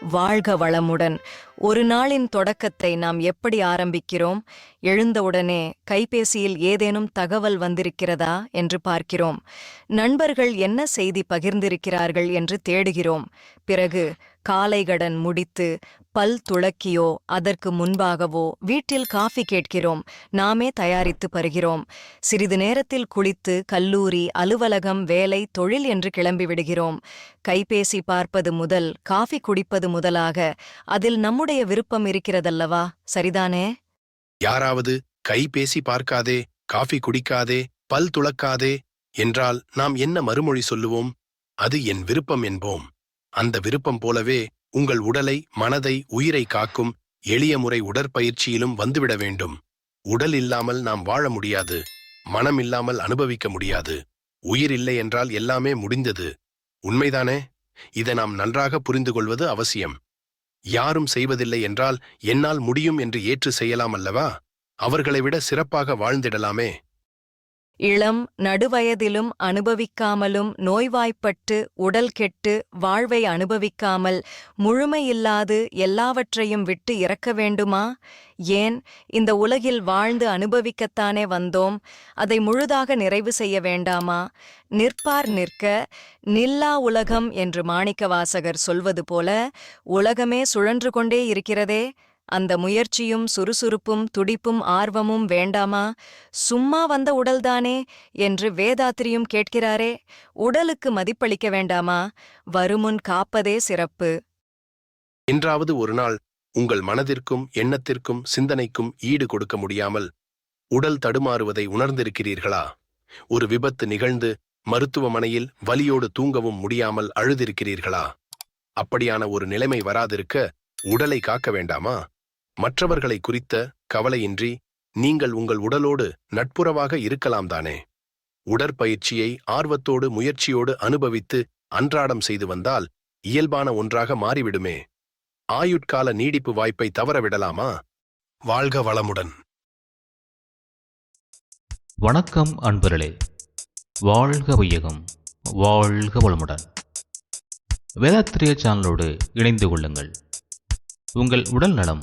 வாழ்க வளமுடன். ஒரு நாளின் தொடக்கத்தை நாம் எப்படி ஆரம்பிக்கிறோம்? எழுந்தவுடனே கைபேசியில் ஏதேனும் தகவல் வந்திருக்கிறதா? என்று பார்க்கிறோம். நண்பர்கள் என்ன செய்தி பகிர்ந்திருக்கிறார்கள் என்று தேடுகிறோம். பிறகு காலைகடன் முடித்து பல் துளக்கியோ அதற்கு முன்பாகவோ வீட்டில் காஃபி கேட்கிறோம். நாமே தயாரித்து பருகிறோம். சிறிது நேரத்தில் குளித்து கல்லூரி அலுவலகம் வேலை தொழில் என்று கிளம்பிவிடுகிறோம் கைபேசி பார்ப்பது முதல் காஃபி குடிப்பது முதலாக. அதில் நம்முடைய விருப்பம் இருக்கிறதல்லவா? சரிதானே? யாராவது கைபேசி பார்க்காதே காஃபி குடிக்காதே பல் துளக்காதே என்றால் நாம் என்ன மறுமொழி சொல்லுவோம்? அது என் விருப்பம் என்போம். அந்த விருப்பம் போலவே உங்கள் உடலை மனதை உயிரை காக்கும் எளிய முறை உடற்பயிற்சியிலும் வந்துவிட வேண்டும். உடல் இல்லாமல் நாம் வாழ முடியாது. மனம் இல்லாமல் அனுபவிக்க முடியாது. உயிர் இல்லை என்றால் எல்லாமே முடிந்தது. உண்மைதானே? இதை நாம் நன்றாக புரிந்து கொள்வது அவசியம். யாரும் செய்வதில்லை என்றால் என்னால் முடியும் என்று ஏற்று செய்யலாம் அல்லவா? அவர்களை விட சிறப்பாக வாழ்ந்திடலாமே. இளம் நடுவயதிலும் அனுபவிக்காமலும் நோய்வாய்ப்பட்டு உடல் கெட்டு வாழ்வை அனுபவிக்காமல் முழுமையில்லாது எல்லாவற்றையும் விட்டு இறக்க வேண்டுமா? ஏன்? இந்த உலகில் வாழ்ந்து அனுபவிக்கத்தானே வந்தோம். அதை முழுதாக நிறைவு செய்ய வேண்டாமா? நிற்பார் நிற்க நில்லா உலகம் என்று மாணிக்கவாசகர் சொல்வது போல உலகமே சுழன்று கொண்டே இருக்கிறதே. அந்த முயற்சியும் சுறுசுறுப்பும் துடிப்பும் ஆர்வமும் வேண்டாமா? சும்மா வந்த உடல்தானே? என்று வேதாத்திரியும் கேட்கிறாரே. உடலுக்கு மதிப்பளிக்க வேண்டாமா? வருமுன் காப்பதே சிறப்பு. என்றாவது ஒரு நாள் உங்கள் மனதிற்கும் எண்ணத்திற்கும் சிந்தனைக்கும் ஈடு கொடுக்க முடியாமல் உடல் தடுமாறுவதை உணர்ந்திருக்கிறீர்களா? ஒரு விபத்து நிகழ்ந்து மருத்துவமனையில் வலியோடு தூங்கவும் முடியாமல் அழுதிருக்கிறீர்களா? அப்படியான ஒரு நிலைமை வராதிருக்க உடலை காக்க வேண்டாமா? மற்றவர்களை குறித்த கவலையின்றி நீங்கள் உங்கள் உடலோடு நட்புறவாக இருக்கலாம் தானே. உடற்பயிற்சியை ஆர்வத்தோடு முயற்சியோடு அனுபவித்து அன்றாடம் செய்து வந்தால் இயல்பான ஒன்றாக மாறிவிடுமே. ஆயுட்கால நீடிப்பு வாய்ப்பை தவறவிடலாமா வாழ்க வளமுடன். வணக்கம் அன்பர்களே. வாழ்க வையகம். வாழ்க வளமுடன். வேதாத்திரிய சேனலோடு இணைந்து கொள்ளுங்கள். உங்கள் உடல் நலம்